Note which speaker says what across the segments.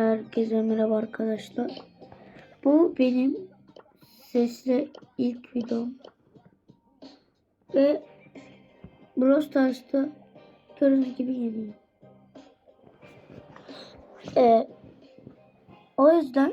Speaker 1: Herkese merhaba arkadaşlar. Bu benim sesli ilk videom. Ve Brawl Stars'ta gördüğünüz gibi yeniyim. Ee, o yüzden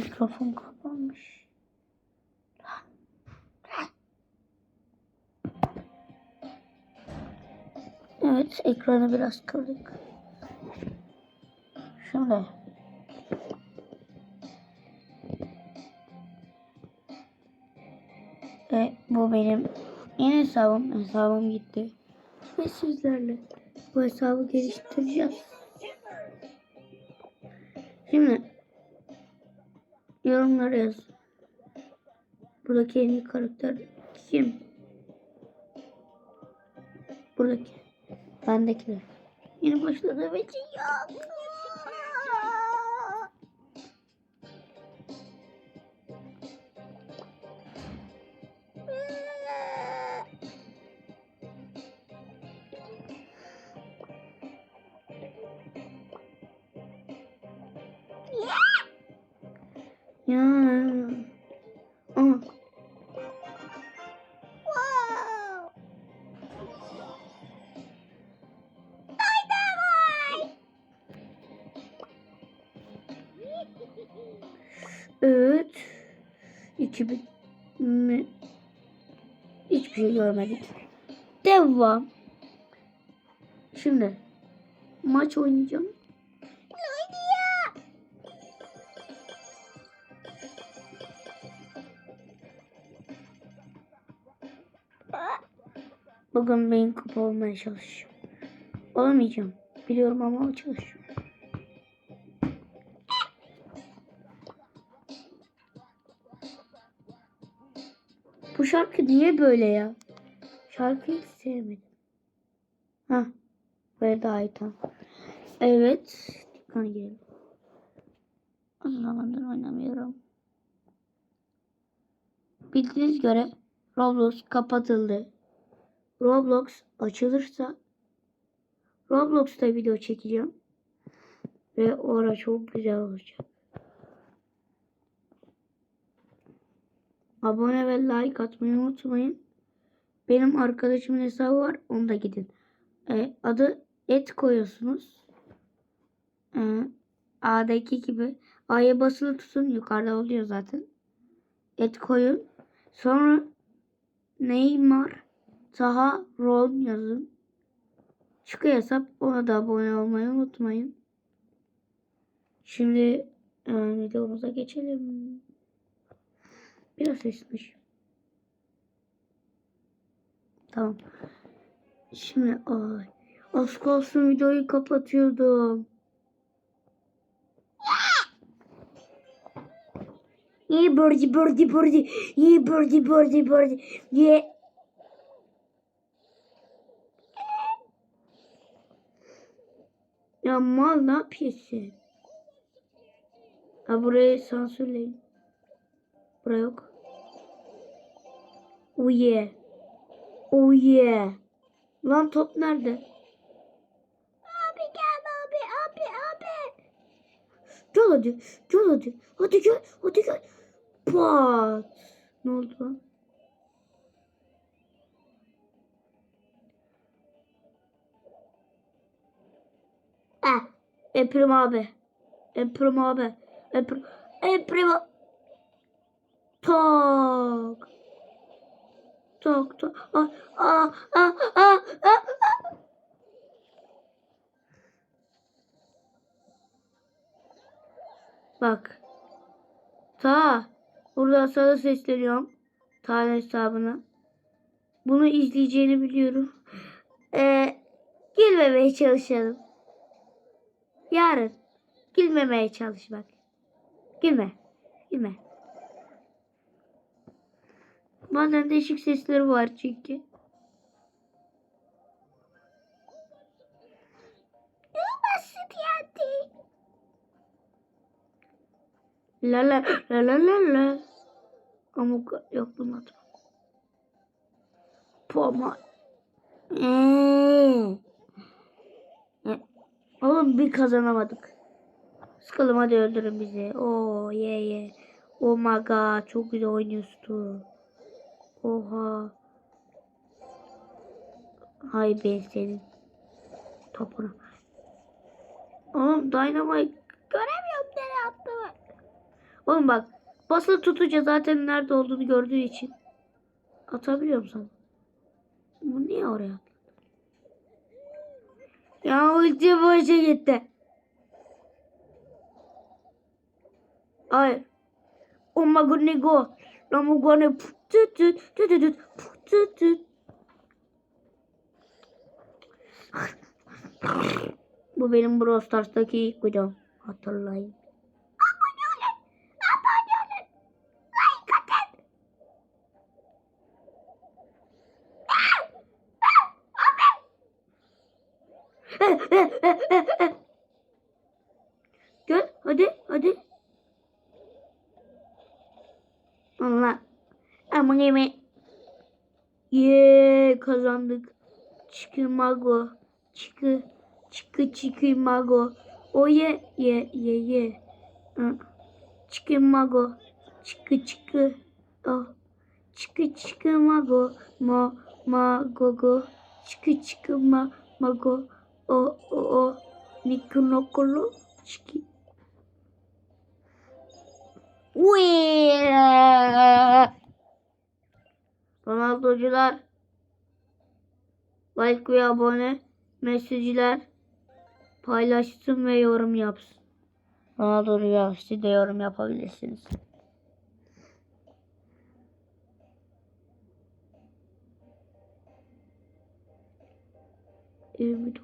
Speaker 1: mikrofon kapanmış. Evet, ekranı biraz kırdık. Şimdi ve bu benim yeni hesabım. Hesabım gitti. Ve sizlerle bu hesabı geliştireceğiz. Şimdi yorumlara yaz. Buradaki en iyi karakter kim? Buradaki. Bendekiler. Yeni başladı ve yok. Ya. Aa. Evet. 2000 mi? Hiçbir şey görmedik. Devam. Şimdi maç oynayacağım. Bugün beyin kapı olmaya çalışıyorum. Olamayacağım. Biliyorum ama çalışıyorum. Bu şarkı niye böyle ya? Şarkıyı hiç sevmedim. Hah. İyi tamam. Evet. Dükkana girelim. Uzun zamandır oynamıyorum. Bildiğiniz göre Roblox kapatıldı. Roblox açılırsa Roblox'ta video çekeceğim. Ve orada çok güzel olacak. Abone ve like atmayı unutmayın. Benim arkadaşımın hesabı var. Onu da gidin. Ee, adı et koyuyorsunuz. Ee, A'daki gibi. A'ya basılı tutun. Yukarıda oluyor zaten. Et koyun. Sonra Neymar Taha Ron yazın. Çıkıyor hesap. Ona da abone olmayı unutmayın. Şimdi e, videomuza geçelim. Biraz sesli. Tamam. Şimdi ay. Az kalsın videoyu kapatıyordum. İyi birdie birdie birdie. İyi birdie birdie birdie. Ye. Ya mal ne yapıyorsun? Ha burayı sansürleyin. Bura yok. Oh yeah. Oh yeah. Lan top nerede? Abi gel abi abi abi. Gel hadi. Gel hadi. Hadi gel. Hadi gel. Pat. Ne oldu lan? Eh. Eprim abi. Eprim abi. Eprim. Eprim. Tak. Tak tak. Ah ah ah ah ah. ah. Bak. Ta. Buradan sana sesleniyorum. Ta hesabına. Bunu izleyeceğini biliyorum. Ee, gülmemeye çalışalım. Yarın gülmemeye çalışmak. Gülme. Gülme. Bazen değişik sesleri var çünkü. La la la la la la. Amuk yok bunun adı. Poma. Hmm. Oğlum bir kazanamadık. Sıkalım hadi öldürün bizi. Oo ye ye. Oh my god çok güzel oynuyorsun. Oha. Hay ben senin. Topunu. Oğlum Dynamite göremiyorum nereye attı. Oğlum bak basılı tutunca zaten nerede olduğunu gördüğü için atabiliyorum sana. Bu niye oraya attı? Ya ulti boşa gitti. Hayır. Oh my god ne go. Lan bu go ne put tut tut tut tut tut tut. Bu benim Brawl Stars'taki videom. Hatırlayın. Abone olun. Abone olun. Like atın. Gel hadi hadi. Allah. Aman yeme. Ye kazandık. Çıkı. Çıkı. Çıkı çıkı mago. O ye ye ye ye. Hı. Çıkı. Çıkı. Oh. Çıkı çıkı mago. Ma ma go go. Çıkı çıkı ma mago. O o o. Niku nokolo. Çıkı. Ronaldocular like ve abone mesajlar paylaşsın ve yorum yapsın. Ronaldo'ya siz de yorum yapabilirsiniz. Yirmi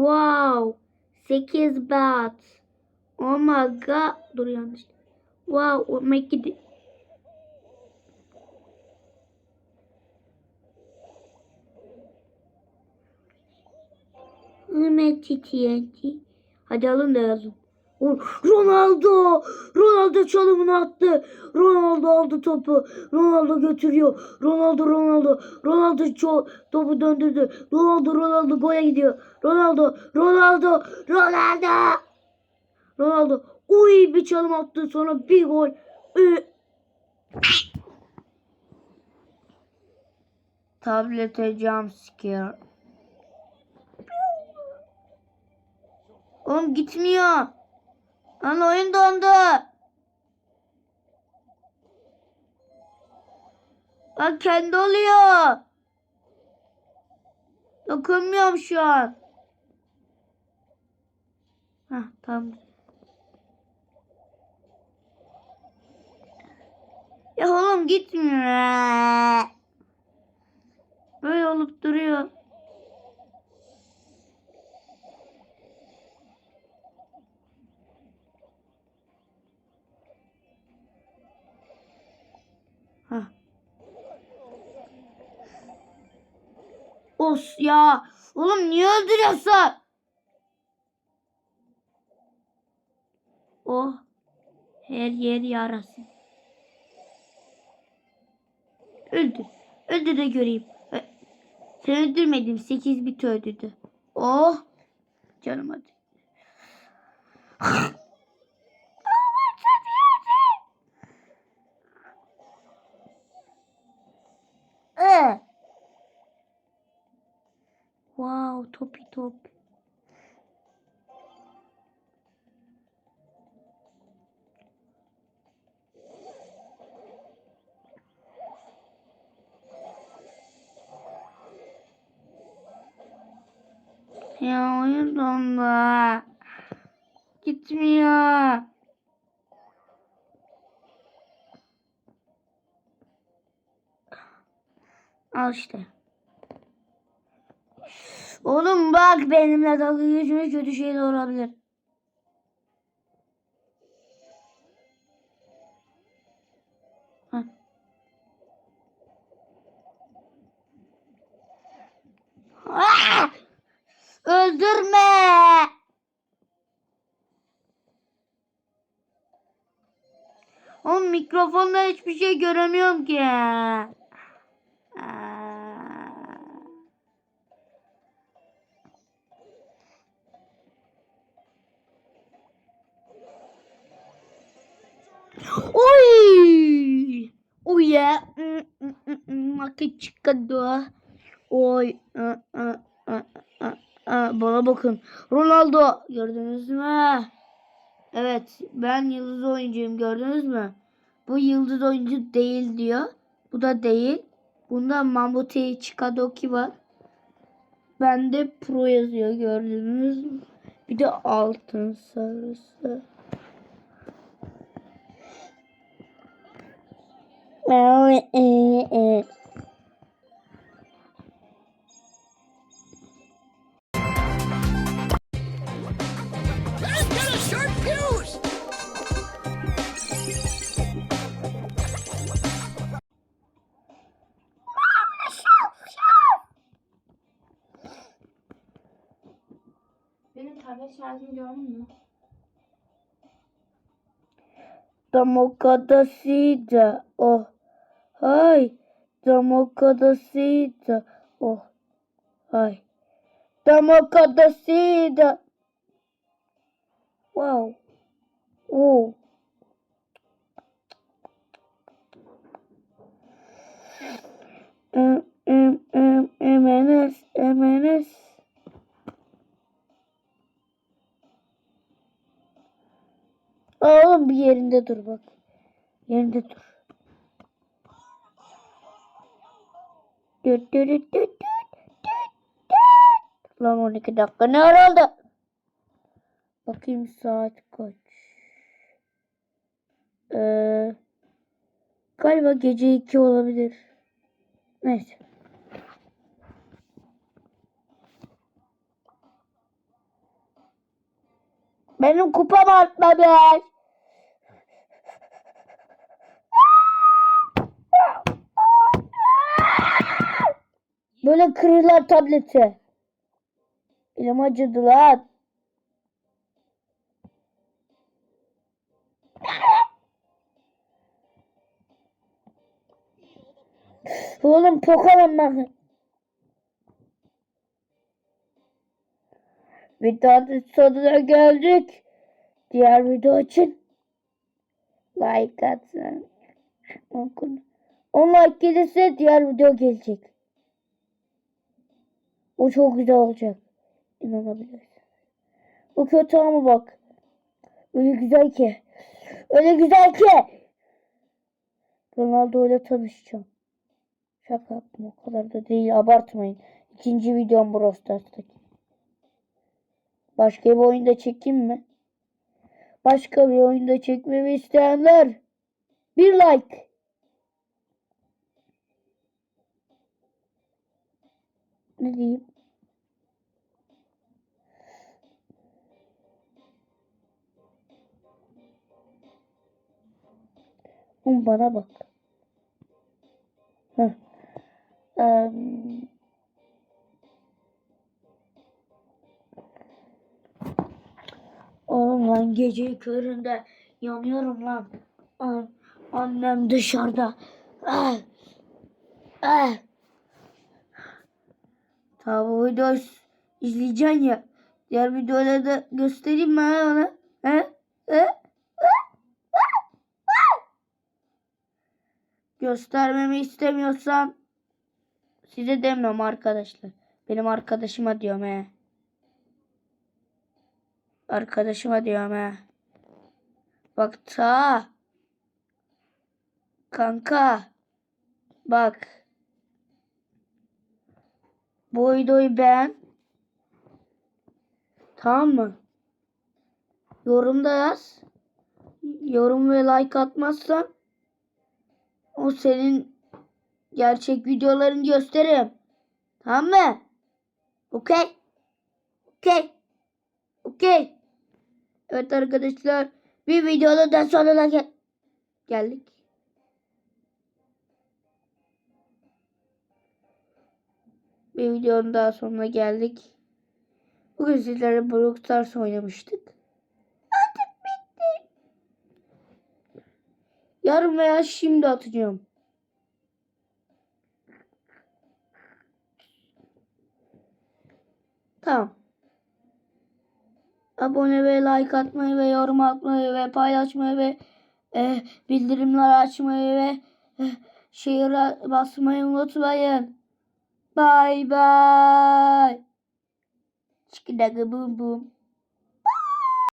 Speaker 1: Wow. 8 bat. Oh my god. Dur yanlış. Wow. O make it. Hemen TNT. Hadi alın da yazın. Ronaldo! Ronaldo çalımını attı. Ronaldo aldı topu. Ronaldo götürüyor. Ronaldo Ronaldo. Ronaldo topu döndürdü. Ronaldo Ronaldo goya gidiyor. Ronaldo Ronaldo Ronaldo. Ronaldo uy bir çalım attı sonra bir gol. Ü- Tablete jump scare. Oğlum gitmiyor. Lan oyun dondu. Lan kendi oluyor. Dokunmuyorum şu an. Hah tamam. Ya oğlum gitmiyor. Böyle olup duruyor. Os ya. Oğlum niye öldürüyorsun? Oh. Her yer yarası. Öldür. Öldür de göreyim. Sen öldürmedin. 8 bit öldürdü. Oh. Canım hadi. Topi top. Ya oyun dondu. Gitmiyor. Al işte. Oğlum bak benimle dalga geçme kötü şeyler olabilir. Heh. Ah! Öldürme! Oğlum mikrofonda hiçbir şey göremiyorum ki. Oy. Ah, ah, ah, ah, ah. Bana bakın. Ronaldo. Gördünüz mü? Evet. Ben yıldız oyuncuyum. Gördünüz mü? Bu yıldız oyuncu değil diyor. Bu da değil. Bunda Mamuti Chikadoki var. Bende pro yazıyor gördünüz mü? Bir de altın sarısı.
Speaker 2: Let's
Speaker 3: şarjımı gördün mü?
Speaker 1: Damokadasida. Oh. Hay. Damokadasida. Oh. Hay. Damokadasida. Wow. Oh. Yerinde dur bak. Yerinde dur. Düt düt düt düt düt. Lan 12 dakika ne oldu? Bakayım saat kaç. Ee, galiba gece 2 olabilir. Neyse. Benim kupam artmamış. Böyle kırırlar tableti. Elim acıdı lan. Oğlum Pokemon bak. Videonun sonuna geldik. Diğer video için like atın. Okun. 10 like gelirse diğer video gelecek. O çok güzel olacak. İnanabilirsin. O kötü ama bak. Öyle güzel ki. Öyle güzel ki. Ronaldo ile tanışacağım. Şaka yaptım o kadar da değil abartmayın. İkinci videom Brawl Stars'taki. Başka bir oyunda çekeyim mi? Başka bir oyunda çekmemi isteyenler bir like. Ne diyeyim? Oğlum bana bak. Heh. Em, Oğlum lan gece köründe yanıyorum lan. An- annem dışarıda. Ah. Ah. Tamam bu videoyu izleyeceksin ya. Diğer videoları da göstereyim ha ona? He? He? Göstermemi istemiyorsan size demiyorum arkadaşlar. Benim arkadaşıma diyorum he. Arkadaşıma diyorum he. Bak ta. Kanka. Bak. Bu videoyu beğen. Tamam mı? Yorumda yaz. Yorum ve like atmazsan o senin gerçek videolarını gösteririm. Tamam mı? Okey. Okey. Okey. Evet arkadaşlar. Bir videoda da sonuna gel geldik. Bir videonun daha sonuna geldik. Bugün sizlerle Brawl Stars oynamıştık. Yarın veya şimdi atacağım. Tamam. Abone ve like atmayı ve yorum atmayı ve paylaşmayı ve e, bildirimler açmayı ve e, şehire basmayı unutmayın. Bye bye. Çıkıdakı bum bum.